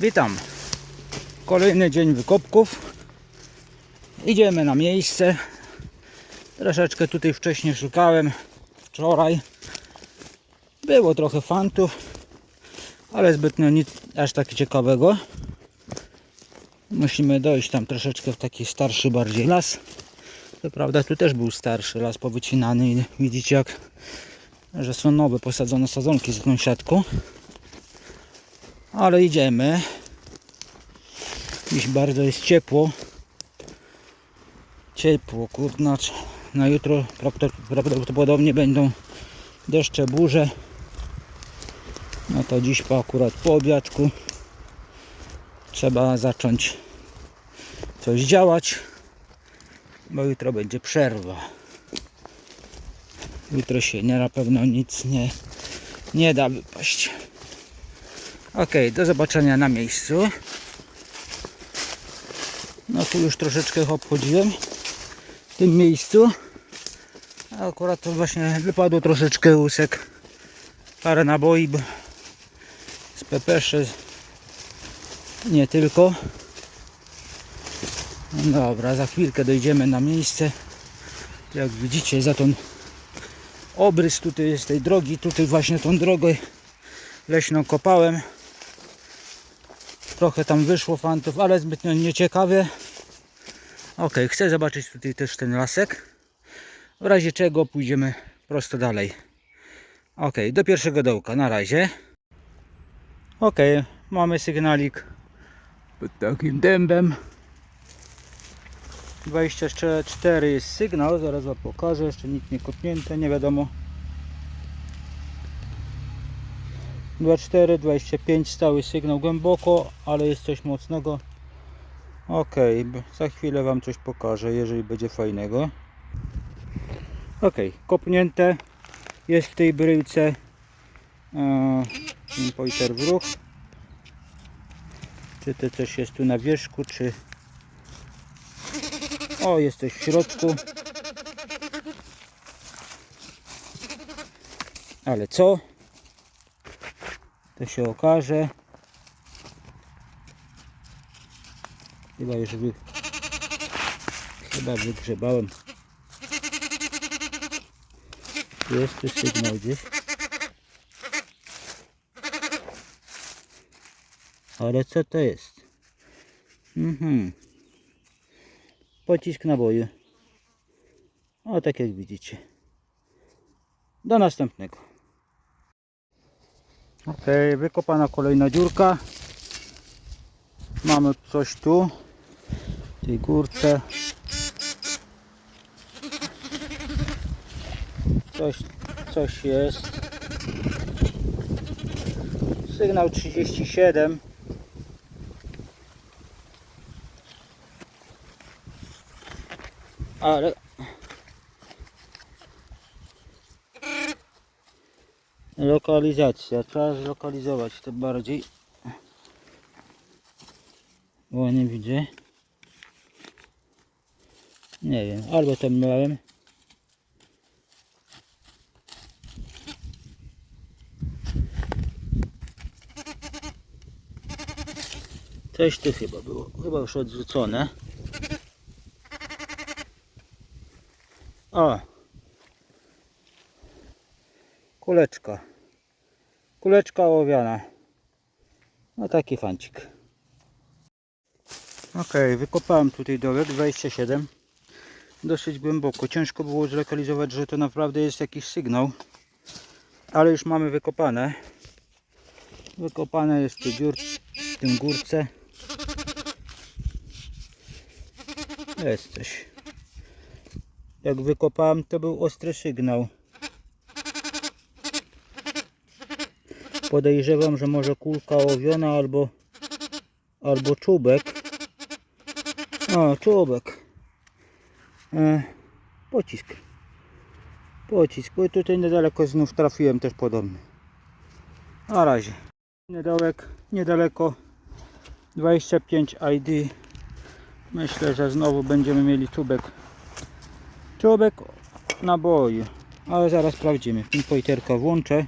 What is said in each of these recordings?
Witam. Kolejny dzień wykopków. Idziemy na miejsce. Troszeczkę tutaj wcześniej szukałem. Wczoraj. Było trochę fantów, ale zbytnio nic aż tak ciekawego. Musimy dojść tam troszeczkę w taki starszy bardziej las. To prawda, tu też był starszy las powycinany widzicie jak, że są nowe posadzone sadzonki z tą siatką. Ale idziemy. Dziś bardzo jest ciepło. Ciepło, kurnacz. Na jutro prawdo- prawdopodobnie będą deszcze, burze. No to dziś po akurat po obiadku trzeba zacząć coś działać, bo jutro będzie przerwa. Jutro się nie, na pewno nic nie, nie da wypaść. Ok, do zobaczenia na miejscu. No tu już troszeczkę obchodziłem w tym miejscu. Akurat to właśnie wypadło troszeczkę łusek. Parę naboi z pepeszy. Nie tylko. No Dobra, za chwilkę dojdziemy na miejsce. Jak widzicie, za tą obrys tutaj jest tej drogi. Tutaj właśnie tą drogę leśną kopałem. Trochę tam wyszło fantów, ale zbytnio nieciekawie. Ok, chcę zobaczyć tutaj też ten lasek. W razie czego pójdziemy prosto dalej. Ok, do pierwszego dołka, na razie. Ok, mamy sygnalik pod takim dębem. 24 jest sygnał, zaraz wam pokażę, jeszcze nic nie kopnięte, nie wiadomo. 24, 25 stały sygnał głęboko, ale jest coś mocnego. Ok, za chwilę Wam coś pokażę, jeżeli będzie fajnego. Ok, kopnięte jest w tej bryłce e, pointer w ruch. Czy to coś jest tu na wierzchu, czy... O, jest coś w środku. Ale co? To się okaże. Chyba już wy... Chyba wygrzebałem. Jest tu sygnał gdzieś. Ale co to jest? Mhm. Pocisk naboju. O tak jak widzicie. Do następnego. Ok, wykopana kolejna dziurka. Mamy coś tu. W tej górce. Coś, coś jest. Sygnał 37. Ale Lokalizacja. Trzeba zlokalizować to bardziej. Bo nie widzę. Nie wiem, albo to miałem. Coś tu chyba było. Chyba już odrzucone. O! Kuleczka. Kuleczka ołowiana. No taki fancik. Ok, wykopałem tutaj dołek 27. Dosyć głęboko. Ciężko było zlokalizować, że to naprawdę jest jakiś sygnał. Ale już mamy wykopane. Wykopane jest tu dziur w tym górce. Jest coś. Jak wykopałem to był ostry sygnał. Podejrzewam, że może kulka ołowiona albo albo czubek. O, czubek. E, pocisk. Pocisk. Bo tutaj niedaleko znów trafiłem też podobny. Na razie. Niedołek, niedaleko 25 ID. Myślę, że znowu będziemy mieli czubek. Czubek naboju. Ale zaraz sprawdzimy. Pinpoiterka włączę.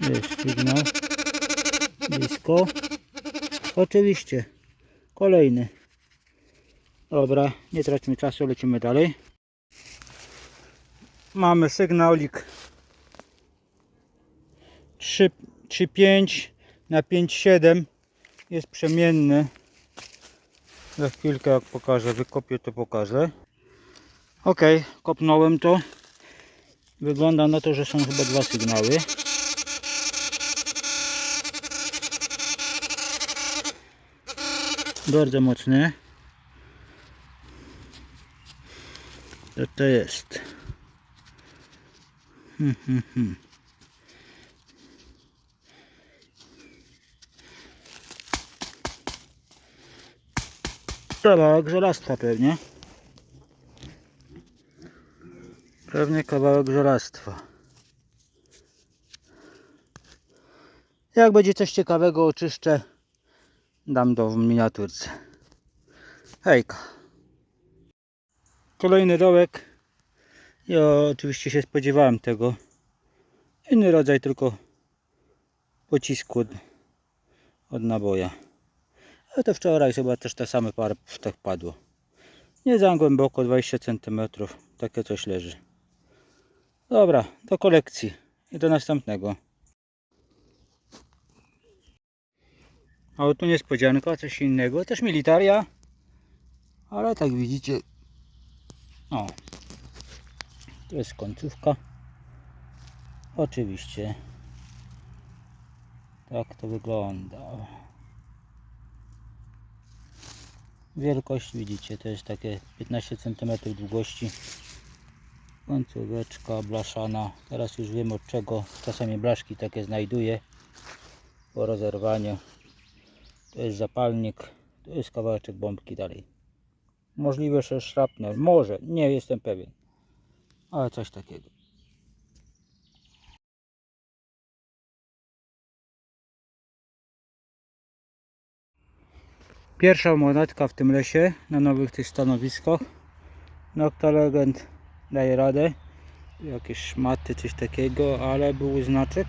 Jest sygnał. Blisko. Oczywiście. Kolejny. Dobra, nie traćmy czasu, lecimy dalej. Mamy sygnałik 3,5 na 5,7 jest przemienny. Za chwilkę jak pokażę, wykopię to pokażę. Ok, kopnąłem to. Wygląda na to, że są chyba dwa sygnały. Bardzo mocny. Co to jest? Hmm, hmm, hmm. Kawałek żelastwa pewnie. Pewnie kawałek żelastwa. Jak będzie coś ciekawego oczyszczę, dam w miniaturce. Hejka. Kolejny dołek. Ja oczywiście się spodziewałem tego. Inny rodzaj tylko pocisku od, od naboja. A to wczoraj chyba też te same parę tak padło. Nie za głęboko, 20 cm. Takie coś leży. Dobra, do kolekcji i do następnego. A tu niespodzianka, coś innego. Też militaria. Ale tak widzicie. O. To jest końcówka. Oczywiście. Tak to wygląda. Wielkość widzicie, to jest takie 15 cm długości. Końcóweczka blaszana. Teraz już wiem od czego czasami blaszki takie znajduję po rozerwaniu. To jest zapalnik, to jest kawałeczek bombki dalej. Możliwe, że szrapnel, może, nie jestem pewien, ale coś takiego. Pierwsza monetka w tym lesie, na nowych tych stanowiskach. Nocta Legend daje radę. Jakieś szmaty, coś takiego, ale był znaczek,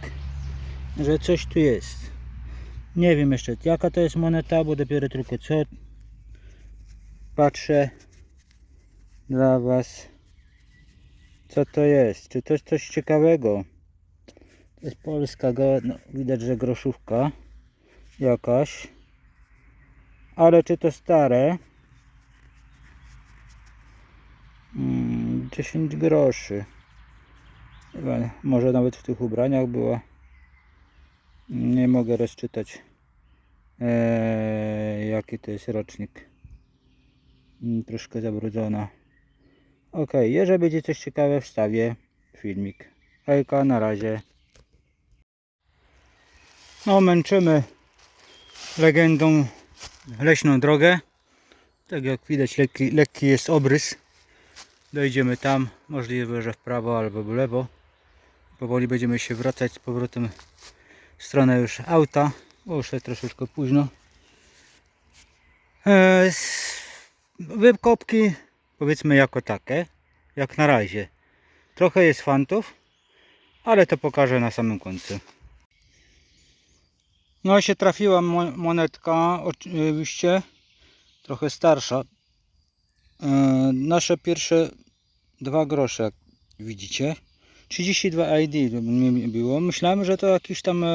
że coś tu jest. Nie wiem jeszcze jaka to jest moneta, bo dopiero tylko co patrzę dla Was co to jest. Czy to jest coś ciekawego? To jest polska, no, widać, że groszówka jakaś. Ale czy to stare? Mm, 10 groszy. Chyba, może nawet w tych ubraniach była. Nie mogę rozczytać eee, jaki to jest rocznik. Mm, Troszkę zabrudzona. Ok, jeżeli będzie coś ciekawe wstawię filmik. Hejka, na razie. No męczymy legendą leśną drogę. Tak jak widać lekki, lekki jest obrys. Dojdziemy tam, możliwe, że w prawo albo w lewo. Powoli będziemy się wracać z powrotem stronę już auta, jest troszeczkę późno. E, Wykopki powiedzmy jako takie, jak na razie. Trochę jest fantów, ale to pokażę na samym końcu. No i się trafiła mo- monetka, oczywiście trochę starsza. E, nasze pierwsze dwa grosze, jak widzicie. 32 ID było. Myślałem, że to jakiś tam e,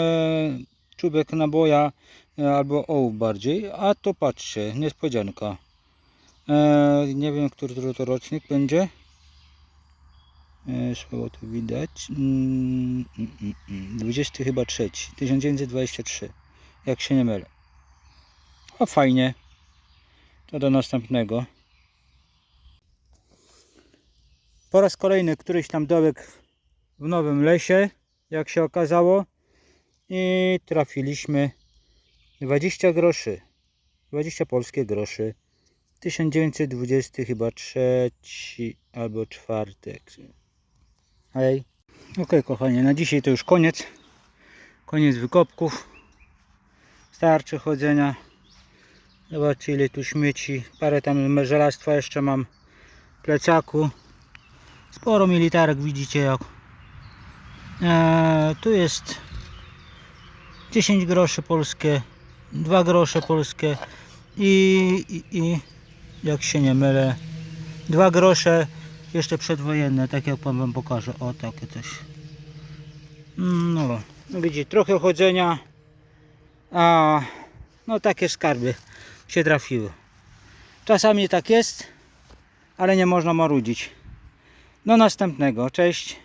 czubek naboja e, albo ołów bardziej, a to patrzcie, niespodzianka. E, nie wiem, który to- rocznik będzie. E, słabo to widać. Mm, mm, mm, mm. 20 chyba trzeci, 1923, jak się nie mylę. O fajnie. To do następnego. Po raz kolejny któryś tam dołek w nowym lesie, jak się okazało. I trafiliśmy 20 groszy. 20 polskie groszy. 1920 chyba trzeci albo czwartek. Hej. Ok kochanie, na dzisiaj to już koniec. Koniec wykopków. Starczy chodzenia. Zobaczcie ile tu śmieci. Parę tam żelastwa jeszcze mam w plecaku. Sporo militarek widzicie jak. Eee, tu jest 10 groszy polskie, 2 grosze polskie i, i, i jak się nie mylę, 2 grosze jeszcze przedwojenne, tak jak pan wam pokaże. O, takie coś. No, no widzi, trochę chodzenia, a no takie skarby się trafiły. Czasami tak jest, ale nie można marudzić. Do następnego, cześć.